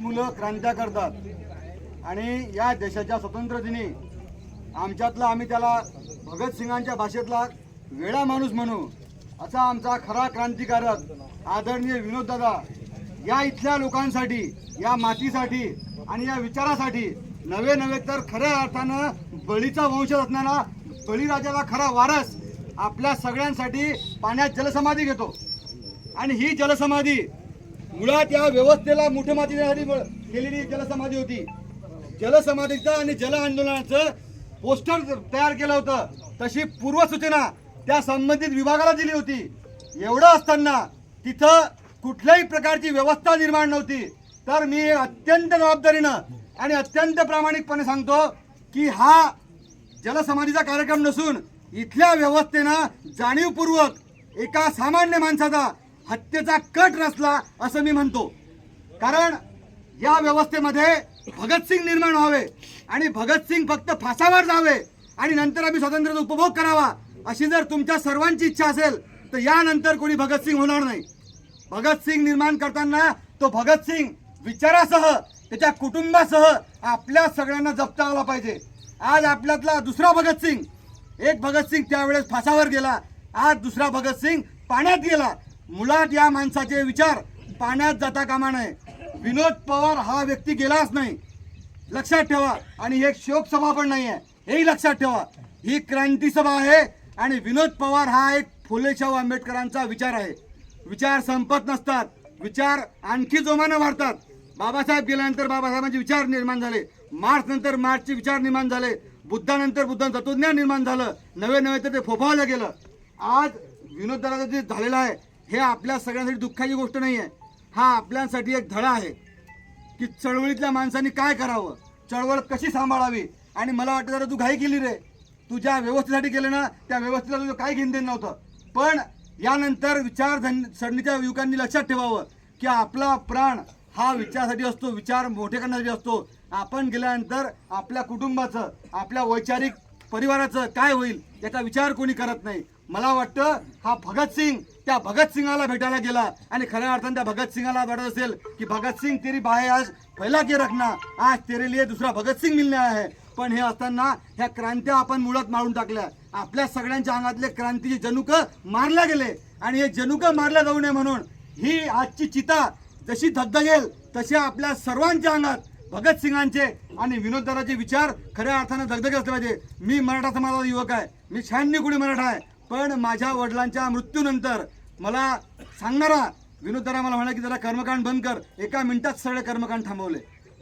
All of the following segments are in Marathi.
मुलं क्रांत्या करतात. आणि या देशाच्या स्वतंत्र दिनी आमच्यातला आम्ही त्याला भगतसिंगांच्या भाषेतला वेळा माणूस म्हणू असा आमचा खरा क्रांतिकारक आदरणीय विनोददादा या इथल्या लोकांसाठी या मातीसाठी आणि या विचारासाठी नवे नवे तर खऱ्या अर्थानं बळीचा वंश असणारा बळीराजाला खरा वारस आपल्या सगळ्यांसाठी पाण्यात जलसमाधी घेतो. आणि ही जलसमाधी मुळात या व्यवस्थेला मोठे माती देण्यासाठी केलेली जलसमाधी होती. जलसमाधीचं आणि जल आंदोलनाचं पोस्टर तयार केलं होतं. तशी पूर्वसूचना त्या संबंधित विभागाला दिली होती. एवढं असताना तिथं कुठल्याही प्रकारची व्यवस्था निर्माण नव्हती. तर मी अत्यंत जबाबदारीनं आणि अत्यंत प्रामाणिकपणे सांगतो की हा जलसमाधीचा कार्यक्रम नसून इथल्या व्यवस्थेनं जाणीवपूर्वक एका सामान्य माणसाचा हत्येचा कट रचला असं मी म्हणतो. कारण या व्यवस्थेमध्ये भगतसिंग निर्माण व्हावे आणि भगतसिंग फक्त फासावर जावे आणि नंतर आम्ही स्वातंत्र्याचा उपभोग करावा अशी जर तुमच्या सर्वांची इच्छा असेल तर यानंतर कोणी भगतसिंग होणार नाही. भगतसिंग निर्माण करताना तो भगतसिंग विचारासह त्याच्या कुटुंबासह आपल्या सगळ्यांना जपता आला पाहिजे. आज आपल्यातला दुसरा भगतसिंग एक भगतसिंग त्यावेळेस फासावर गेला. आज दुसरा भगतसिंग पाण्यात गेला. मुळात या माणसाचे विचार पाण्यात जाता कामा नये. विनोद पवार हा व्यक्ती गेलाच नाही. लक्षात ठेवा. आणि हे एक शोक सभा पण नाही आहे हेही लक्षात ठेवा. ही क्रांती सभा आहे आणि विनोद पवार हा एक फुलेशाहू आंबेडकरांचा विचार आहे. विचार संपत नसतात. विचार आणखी जोमानं वाढतात. बाबासाहेब गेल्यानंतर बाबासाहेबांचे विचार निर्माण झाले. मार्च नंतर मार्चचे विचार निर्माण झाले. बुद्धानंतर बुद्धांचं तत्वज्ञान निर्माण झालं. नवे नवे तर ते फोफावलं गेलं. आज विनोद दादा जे झालेलं आहे हे आपल्या सगळ्यांसाठी दुःखाची गोष्ट नाही आहे हा आपल्यासाठी एक धडा आहे. की चळवळीतल्या माणसांनी काय करावं? चळवळ कशी सांभाळावी? आणि मला वाटतं जरा तू घाई केली रे. तू ज्या व्यवस्थेसाठी केलं ना त्या व्यवस्थेला तुझं काय घेणं देणं नव्हतं. पण यानंतर विचार सरणीच्या युवकांनी लक्षात ठेवावं की आपला प्राण हा विचारासाठी असतो विचार मोठे करण्यासाठी असतो. आपण गेल्यानंतर आपल्या कुटुंबाचं आपल्या वैचारिक परिवाराचं काय होईल याचा विचार कोणी करत नाही. मला वाटतं हा भगतसिंग त्या भगतसिंगाला भेटायला गेला. आणि खऱ्या अर्थानं त्या भगतसिंगाला वाटत असेल की भगतसिंग तेरी बाहे आज पहिला के रखना. आज तेरे लिए दुसरा भगतसिंग मिळणे आहे पण हे असताना ह्या क्रांत्या आपण मुळात मारून टाकल्या. आपल्या सगळ्यांच्या अंगातले क्रांतीचे जनुक मारल्या गेले. आणि हे जनुक मारल्या जाऊ नये म्हणून ही आजची चिता जशी धगधगेल तसे आपल्या सर्वांच्या अंगात भगतसिंगांचे आणि विनोददाराचे विचार खऱ्या अर्थानं धगधगे असले पाहिजे. मी मराठा समाजाचा युवक आहे. मी शहाण्णव कुणी मराठा आहे. पण माझ्या वडिलांच्या मृत्यूनंतर मला सांगणारा विनोदराव मला म्हणाला की जरा कर्मकांड बंद कर. एका मिनिटात सगळे कर्मकांड थांबवले.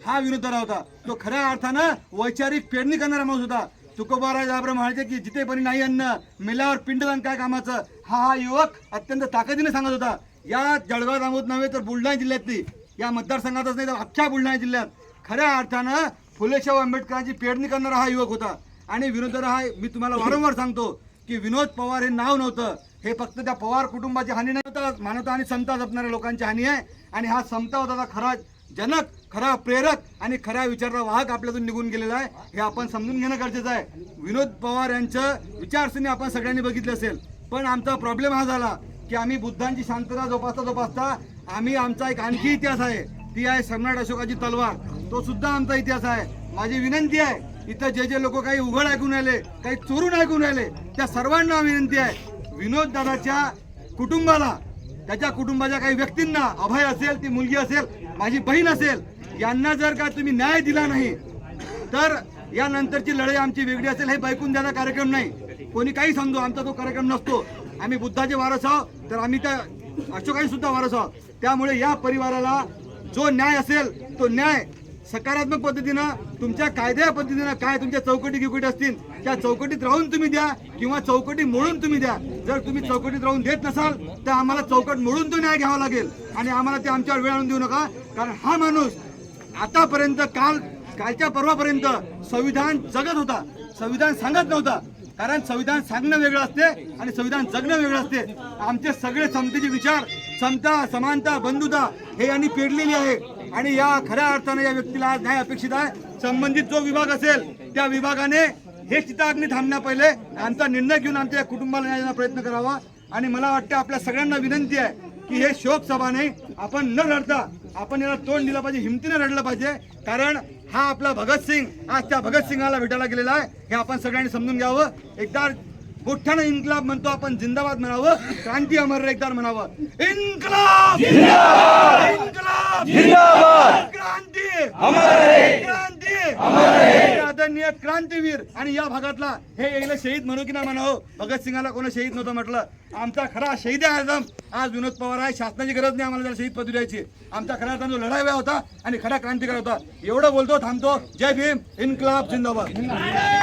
हा विनोदराव होता. तो खऱ्या अर्थानं वैचारिक पेरणी करणारा माणूस होता. तुकोबाराज म्हणायचे की जिथे परी नाही अन्न मेल्यावर पिंडदान काय कामाचं? हा हा युवक अत्यंत ताकदीने सांगत होता. या जळगाव रामोद नव्हे तर बुलढाणा जिल्ह्यातली. या मतदारसंघातच नाही तर अख्ख्या बुलढाणा जिल्ह्यात. खऱ्या अर्थानं फुलेशाहू आंबेडकरांची पेरणी करणारा हा युवक होता. आणि विनोदराव हा मी तुम्हाला वारंवार सांगतो की विनोद पवार हे नाव नव्हतं. हे फक्त त्या पवार कुटुंबाची हानी नव्हतं मानवता आणि समता जपणाऱ्या लोकांची हानी आहे. आणि हा समता होता खरा जनक खरा प्रेरक आणि खऱ्या विचाराचा वाहक आपल्यातून निघून गेलेला आहे. हे आपण समजून घेणं गरजेचं आहे. विनोद पवार यांचं विचारसरणी आपण सगळ्यांनी बघितलं असेल. पण आमचा प्रॉब्लेम हा झाला की आम्ही बुद्धांची शांतता जोपासता जोपासता आम्ही आमचा एक आणखी इतिहास आहे. ती आहे सम्राट अशोकाची तलवार. तो सुद्धा आमचा इतिहास आहे. माझी विनंती आहे इथं जे जे लोक काही उघड ऐकून आले काही चोरून ऐकून आले त्या सर्वांना विनंती आहे विनोद दादाच्या कुटुंबाला त्याच्या कुटुंबाच्या काही व्यक्तींना अभय असेल ती मुलगी असेल माझी बहीण असेल यांना जर का तुम्ही न्याय दिला नाही तर यानंतरची लढाई आमची वेगळी असेल हे बैकून द्यायचा कार्यक्रम नाही. कोणी काही समजू आमचा तो कार्यक्रम नसतो. आम्ही बुद्धाचे वारस आहोत तर आम्ही त्या अशोकाचे सुद्धा वारस आहोत. त्यामुळे या परिवाराला जो न्याय असेल तो न्याय सकारात्मक पद्धतीनं तुमच्या कायद्या पद्धतीनं काय तुमच्या चौकटी गिकटी असतील त्या चौकटीत राहून तुम्ही द्या किंवा चौकटी मोडून तुम्ही द्या. जर तुम्ही चौकटीत राहून देत नसाल तर आम्हाला चौकट मोडून तो न्याय घ्यावा लागेल. आणि आम्हाला ते आमच्यावर वेळ आणून देऊ नका. कारण हा माणूस आतापर्यंत काल कालच्या पर्वापर्यंत संविधान जगत होता. संविधान सांगत नव्हता. कारण संविधान सांगणं वेगळं असते आणि संविधान जगणं वेगळं असते. आमचे सगळे समतेचे विचार समता समानता बंधुता हे यांनी पेरलेली आहे. आणि या खऱ्या अर्थाने या व्यक्तीला आज न्याय अपेक्षित आहे. संबंधित जो विभाग असेल त्या विभागाने हे चिताग्नी थांबण्या पहिले आमचा निर्णय घेऊन आमच्या कुटुंबाला न्याय देण्याचा प्रयत्न करावा. आणि मला वाटतं आपल्या सगळ्यांना विनंती आहे की हे शोक सभा नाही आपण न लढता आपण याला तोंड दिलं पाहिजे हिमतीने रडलं पाहिजे. कारण हा आपला भगतसिंग आज त्या भगतसिंगाला भेटायला गेलेला आहे. हे आपण सगळ्यांनी समजून घ्यावं. एकदा मोठ्यानं इन्कलाब म्हणतो आपण जिंदाबाद म्हणावं. क्रांती अमर एकदा म्हणावं. इन्कलाब! इन्कलाब क्रांती क्रांती हे क्रांतीवीर. आणि या भागातला हे याला शहीद म्हणू की नाही म्हणावं भगतसिंगाला कोणी शहीद नव्हतं म्हटलं. आमचा खरा शहीद आहे आजम. आज विनोद पवार आहे शासनाची गरज नाही आम्हाला त्याला शहीद पदवी द्यायची. आमचा खरा अर्थानं जो लढाव्या होता आणि खरा क्रांतिकार होता. एवढं बोलतो थांबतो. जय भीम. इन्कलाब जिंदाबाद.